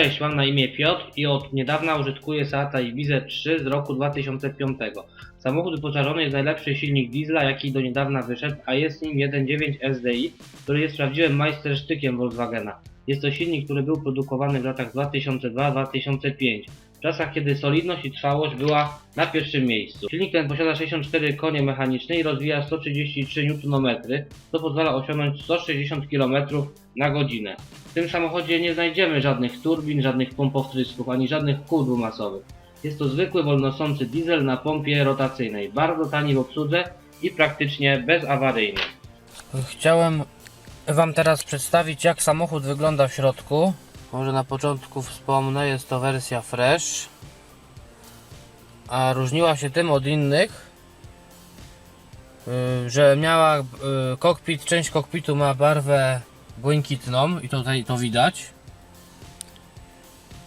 Cześć, mam na imię Piotr i od niedawna użytkuję Seata Ibiza 3 z roku 2005. Samochód wyposażony jest najlepszy silnik diesla jaki do niedawna wyszedł, a jest nim 1.9 SDI, który jest prawdziwym majstersztykiem Volkswagena. Jest to silnik, który był produkowany w latach 2002-2005. W czasach, kiedy solidność i trwałość była na pierwszym miejscu. Silnik ten posiada 64 konie mechaniczne i rozwija 133 Nm, co pozwala osiągnąć 160 km na godzinę. W tym samochodzie nie znajdziemy żadnych turbin, żadnych pomp wtrysków, ani żadnych kół dwumasowych. Jest to zwykły wolnosący diesel na pompie rotacyjnej, bardzo tani w obsłudze i praktycznie bezawaryjny. Chciałem Wam teraz przedstawić jak samochód wygląda w środku. Może na początku wspomnę, jest to wersja Fresh. A różniła się tym od innych, y, że miała y, kokpit, część kokpitu ma barwę błękitną i tutaj to widać.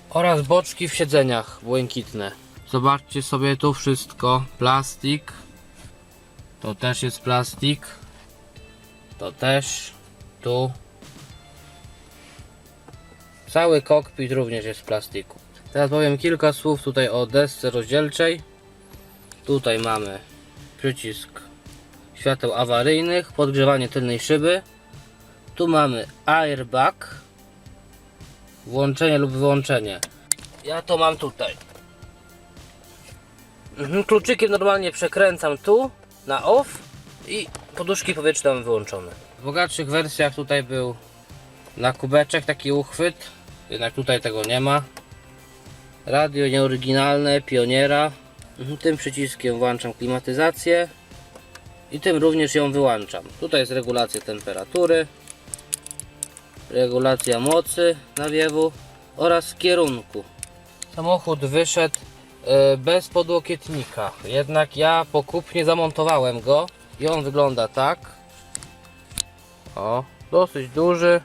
Oraz boczki w siedzeniach błękitne. Zobaczcie sobie tu wszystko. Plastik. To też jest plastik. To też. Tu. Cały kokpit również jest z plastiku. Teraz powiem kilka słów tutaj o desce rozdzielczej. Tutaj mamy przycisk świateł awaryjnych, podgrzewanie tylnej szyby. Tu mamy airbag, włączenie lub wyłączenie. Ja to mam tutaj. Mhm, Kluczykiem normalnie przekręcam tu na off i poduszki powietrzne mam wyłączone. W bogatszych wersjach tutaj był na kubeczek taki uchwyt, jednak tutaj tego nie ma. Radio nieoryginalne, pioniera. Mhm, Tym przyciskiem włączam klimatyzację i tym również ją wyłączam. Tutaj jest regulacja temperatury, regulacja mocy nawiewu oraz kierunku. Samochód wyszedł e, bez podłokietnika, jednak ja pokupnie zamontowałem go i on wygląda tak. O, dosyć duży.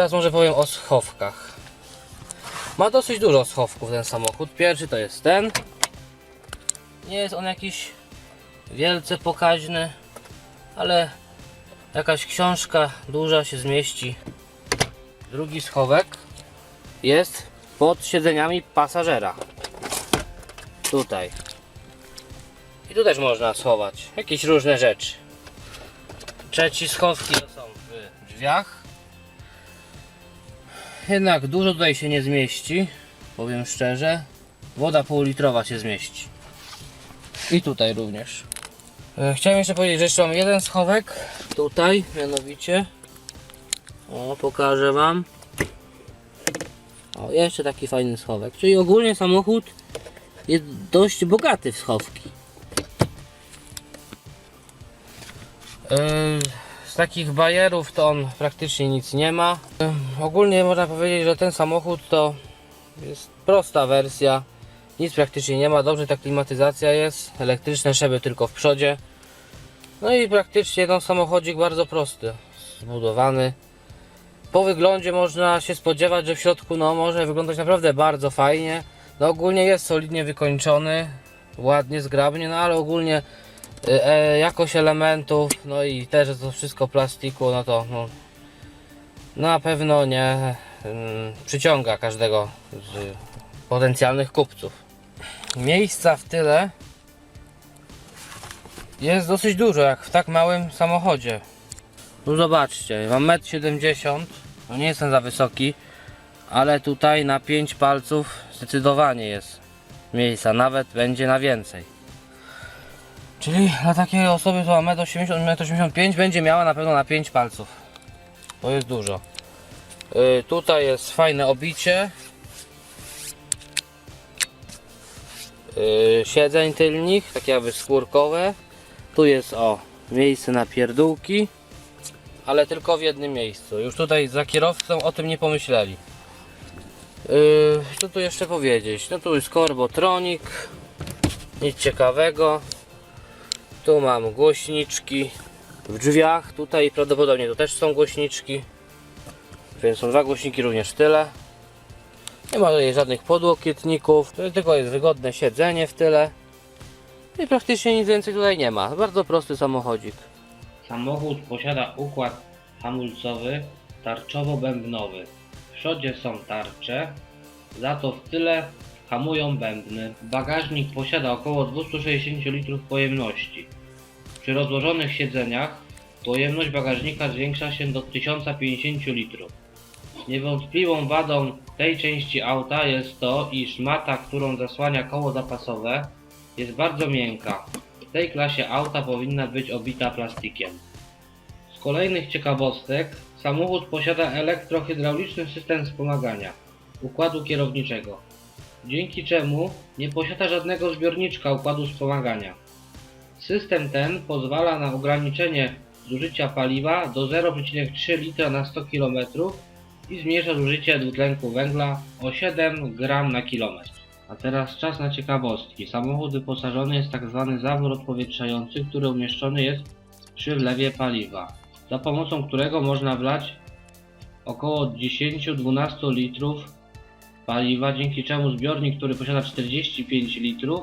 Teraz może powiem o schowkach. Ma dosyć dużo schowków ten samochód. Pierwszy to jest ten. Nie jest on jakiś wielce pokaźny, ale jakaś książka duża się zmieści. Drugi schowek jest pod siedzeniami pasażera. Tutaj. I tu też można schować jakieś różne rzeczy. Trzeci schowki to są w drzwiach. Jednak dużo tutaj się nie zmieści, powiem szczerze. Woda półlitrowa się zmieści. I tutaj również. E, Chciałem jeszcze powiedzieć, że jeszcze mam jeden schowek. Tutaj, mianowicie. O, pokażę Wam. O, jeszcze taki fajny schowek. Czyli ogólnie samochód jest dość bogaty w schowki. Yy, Z takich bajerów to on praktycznie nic nie ma. Ogólnie można powiedzieć, że ten samochód to jest prosta wersja. Nic praktycznie nie ma. Dobrze ta klimatyzacja jest. Elektryczne szyby tylko w przodzie. No i praktycznie no, samochodzik bardzo prosty. Zbudowany. Po wyglądzie można się spodziewać, że w środku no, może wyglądać naprawdę bardzo fajnie. No ogólnie jest solidnie wykończony. Ładnie, zgrabnie, no ale ogólnie e, e, jakość elementów, no i też że to wszystko plastiku, no to no, na pewno nie mm, przyciąga każdego z potencjalnych kupców. Miejsca w tyle jest dosyć dużo, jak w tak małym samochodzie. Tu zobaczcie, mam 1,70 m, no nie jestem za wysoki, ale tutaj na 5 palców zdecydowanie jest miejsca, nawet będzie na więcej. Czyli dla takiej osoby, ma 1,80 1,85 będzie miała na pewno na 5 palców. To jest dużo. Yy, tutaj jest fajne obicie. Yy, siedzeń tylnych, takie jakby skórkowe. Tu jest o miejsce na pierdółki, ale tylko w jednym miejscu. Już tutaj za kierowcą o tym nie pomyśleli. Yy, co tu jeszcze powiedzieć? No tu jest korbotronik. Nic ciekawego. Tu mam głośniczki w drzwiach. Tutaj prawdopodobnie to też są głośniczki. Więc są dwa głośniki również tyle. Nie ma tutaj żadnych podłokietników. Tylko jest wygodne siedzenie w tyle. I praktycznie nic więcej tutaj nie ma. Bardzo prosty samochodzik. Samochód posiada układ hamulcowy tarczowo-bębnowy. W przodzie są tarcze, za to w tyle hamują bębny. Bagażnik posiada około 260 litrów pojemności. Przy rozłożonych siedzeniach pojemność bagażnika zwiększa się do 1050 litrów. Niewątpliwą wadą tej części auta jest to, iż mata, którą zasłania koło zapasowe, jest bardzo miękka. W tej klasie auta powinna być obita plastikiem. Z kolejnych ciekawostek, samochód posiada elektrohydrauliczny system wspomagania układu kierowniczego, dzięki czemu nie posiada żadnego zbiorniczka układu wspomagania. System ten pozwala na ograniczenie zużycia paliwa do 0,3 litra na 100 km i zmniejsza zużycie dwutlenku węgla o 7 gram na kilometr. A teraz czas na ciekawostki. Samochód wyposażony jest tak zwany zawór odpowietrzający, który umieszczony jest przy wlewie paliwa, za pomocą którego można wlać około 10-12 litrów paliwa, dzięki czemu zbiornik, który posiada 45 litrów,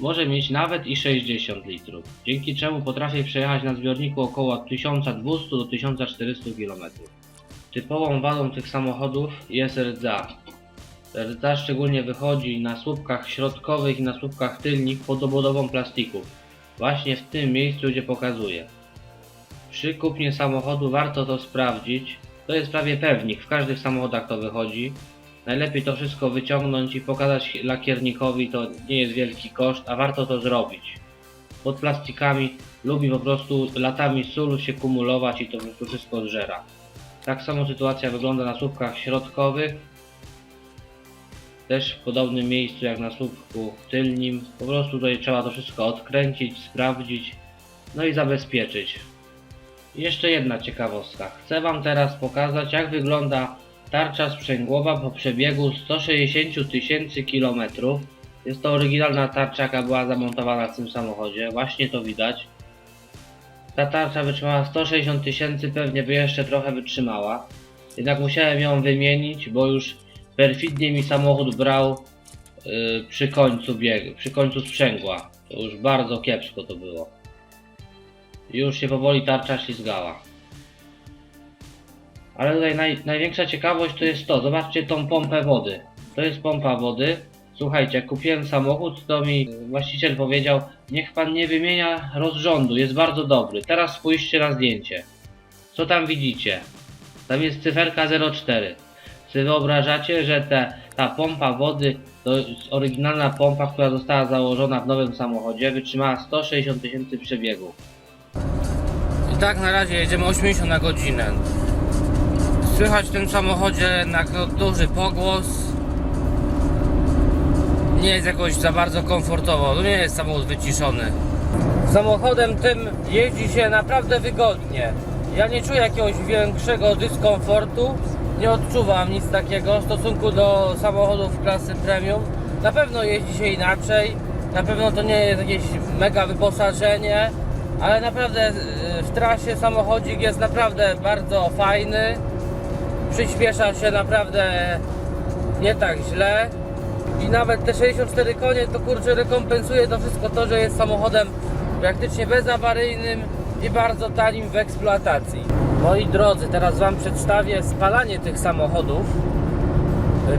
może mieć nawet i 60 litrów, dzięki czemu potrafi przejechać na zbiorniku około 1200 do 1400 km. Typową wadą tych samochodów jest rdza. Rdza szczególnie wychodzi na słupkach środkowych i na słupkach tylnych pod obudową plastików. Właśnie w tym miejscu, gdzie pokazuję. Przy kupnie samochodu warto to sprawdzić. To jest prawie pewnik, w każdych samochodach to wychodzi. Najlepiej to wszystko wyciągnąć i pokazać lakiernikowi, to nie jest wielki koszt, a warto to zrobić. Pod plastikami lubi po prostu latami sól się kumulować i to po prostu wszystko zżera. Tak samo sytuacja wygląda na słupkach środkowych. Też w podobnym miejscu jak na słupku tylnym. Po prostu tutaj trzeba to wszystko odkręcić, sprawdzić, no i zabezpieczyć. Jeszcze jedna ciekawostka. Chcę Wam teraz pokazać jak wygląda tarcza sprzęgłowa po przebiegu 160 tysięcy kilometrów. Jest to oryginalna tarcza, jaka była zamontowana w tym samochodzie. Właśnie to widać. Ta tarcza wytrzymała 160 tysięcy, pewnie by jeszcze trochę wytrzymała. Jednak musiałem ją wymienić, bo już perfidnie mi samochód brał yy, przy końcu biegu, przy końcu sprzęgła. To już bardzo kiepsko to było. Już się powoli tarcza ślizgała. Ale tutaj naj, największa ciekawość to jest to, zobaczcie tą pompę wody. To jest pompa wody. Słuchajcie, jak kupiłem samochód, to mi właściciel powiedział, niech pan nie wymienia rozrządu, jest bardzo dobry. Teraz spójrzcie na zdjęcie. Co tam widzicie? Tam jest cyferka 04. Czy wyobrażacie, że te, ta pompa wody to jest oryginalna pompa, która została założona w nowym samochodzie, wytrzymała 160 tysięcy przebiegów. I tak na razie jedziemy 80 na godzinę. Słychać w tym samochodzie no, duży pogłos. Nie jest jakoś za bardzo komfortowo, to nie jest samochód wyciszony. Samochodem tym jeździ się naprawdę wygodnie. Ja nie czuję jakiegoś większego dyskomfortu, nie odczuwam nic takiego w stosunku do samochodów klasy premium. Na pewno jeździ się inaczej, na pewno to nie jest jakieś mega wyposażenie, ale naprawdę y, w trasie samochodzik jest naprawdę bardzo fajny. Przyspiesza się naprawdę nie tak źle. I nawet te 64 konie to kurczę rekompensuje to wszystko to, że jest samochodem praktycznie bezawaryjnym i bardzo tanim w eksploatacji. Moi drodzy, teraz Wam przedstawię spalanie tych samochodów.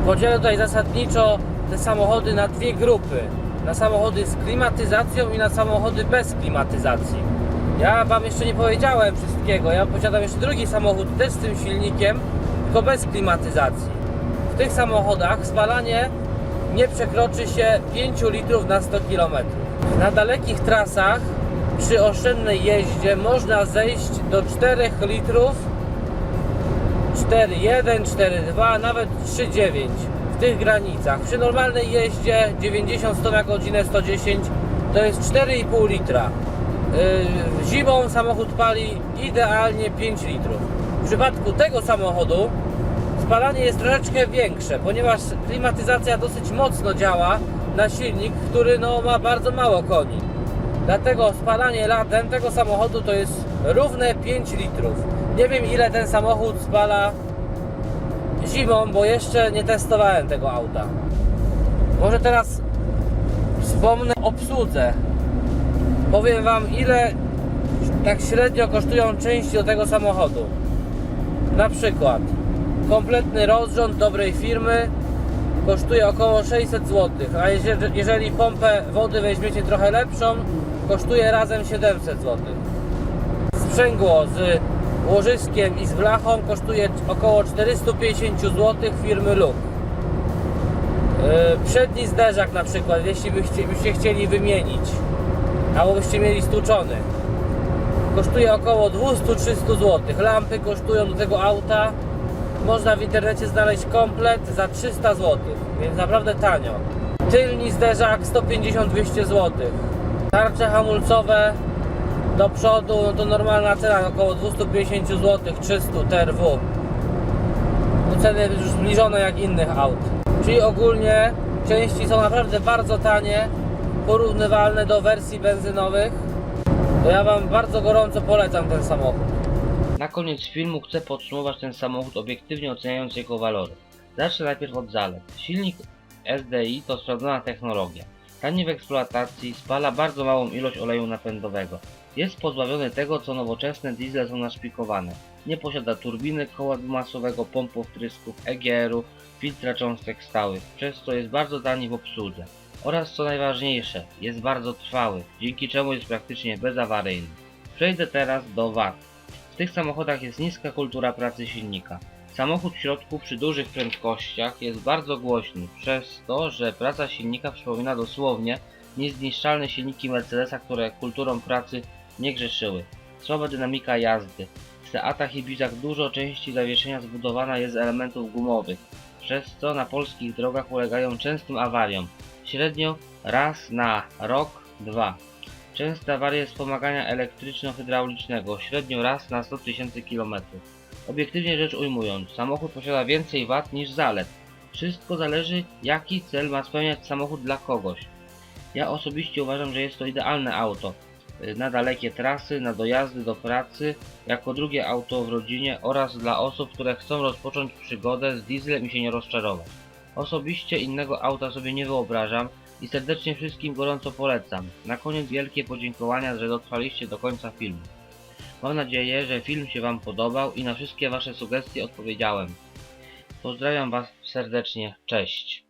Podzielę tutaj zasadniczo te samochody na dwie grupy. Na samochody z klimatyzacją i na samochody bez klimatyzacji. Ja Wam jeszcze nie powiedziałem wszystkiego. Ja posiadam jeszcze drugi samochód też z tym silnikiem, tylko bez klimatyzacji. W tych samochodach spalanie nie przekroczy się 5 litrów na 100 km. Na dalekich trasach przy oszczędnej jeździe można zejść do 4 litrów 4,1, 4,2, nawet 3,9 w tych granicach. Przy normalnej jeździe 90-100 na godzinę, 110 to jest 4,5 litra. Yy, Zimą samochód pali idealnie 5 litrów. W przypadku tego samochodu spalanie jest troszeczkę większe, ponieważ klimatyzacja dosyć mocno działa na silnik, który no, ma bardzo mało koni. Dlatego spalanie latem tego samochodu to jest równe 5 litrów. Nie wiem ile ten samochód spala zimą, bo jeszcze nie testowałem tego auta. Może teraz wspomnę o obsłudze. Powiem Wam ile tak średnio kosztują części do tego samochodu. Na przykład kompletny rozrząd dobrej firmy kosztuje około 600 zł, a jeżeli, pompę wody weźmiecie trochę lepszą, kosztuje razem 700 zł. Sprzęgło z łożyskiem i z blachą kosztuje około 450 zł firmy Luk. Yy, Przedni zderzak na przykład, jeśli byście, byście chcieli wymienić, albo byście mieli stłuczony, kosztuje około 200-300 zł. Lampy kosztują do tego auta. Można w internecie znaleźć komplet za 300 zł, więc naprawdę tanio. Tylni zderzak 150-200 zł. Tarcze hamulcowe do przodu no to normalna cena około 250 zł, 300 TRW. No ceny już zbliżone jak innych aut. Czyli ogólnie części są naprawdę bardzo tanie, porównywalne do wersji benzynowych. To ja Wam bardzo gorąco polecam ten samochód. Na koniec filmu chcę podsumować ten samochód obiektywnie oceniając jego walory. Zacznę najpierw od zalet. Silnik SDI to sprawdzona technologia. Tani w eksploatacji, spala bardzo małą ilość oleju napędowego. Jest pozbawiony tego, co nowoczesne diesle są naszpikowane. Nie posiada turbiny, koła dwumasowego, pompów trysków, EGR-u, filtra cząstek stałych, przez co jest bardzo tani w obsłudze. Oraz co najważniejsze, jest bardzo trwały, dzięki czemu jest praktycznie bezawaryjny. Przejdę teraz do wad. W tych samochodach jest niska kultura pracy silnika. Samochód w środku przy dużych prędkościach jest bardzo głośny, przez to, że praca silnika przypomina dosłownie niezniszczalne silniki Mercedesa, które kulturą pracy nie grzeszyły. Słaba dynamika jazdy. W Seatach i Bizach dużo części zawieszenia zbudowana jest z elementów gumowych, przez co na polskich drogach ulegają częstym awariom. Średnio raz na rok, dwa. Częste awarie wspomagania elektryczno-hydraulicznego, średnio raz na 100 tysięcy km. Obiektywnie rzecz ujmując, samochód posiada więcej wad niż zalet. Wszystko zależy jaki cel ma spełniać samochód dla kogoś. Ja osobiście uważam, że jest to idealne auto na dalekie trasy, na dojazdy do pracy, jako drugie auto w rodzinie oraz dla osób, które chcą rozpocząć przygodę z dieslem i się nie rozczarować. Osobiście innego auta sobie nie wyobrażam i serdecznie wszystkim gorąco polecam. Na koniec wielkie podziękowania, że dotrwaliście do końca filmu. Mam nadzieję, że film się Wam podobał i na wszystkie Wasze sugestie odpowiedziałem. Pozdrawiam Was serdecznie, cześć.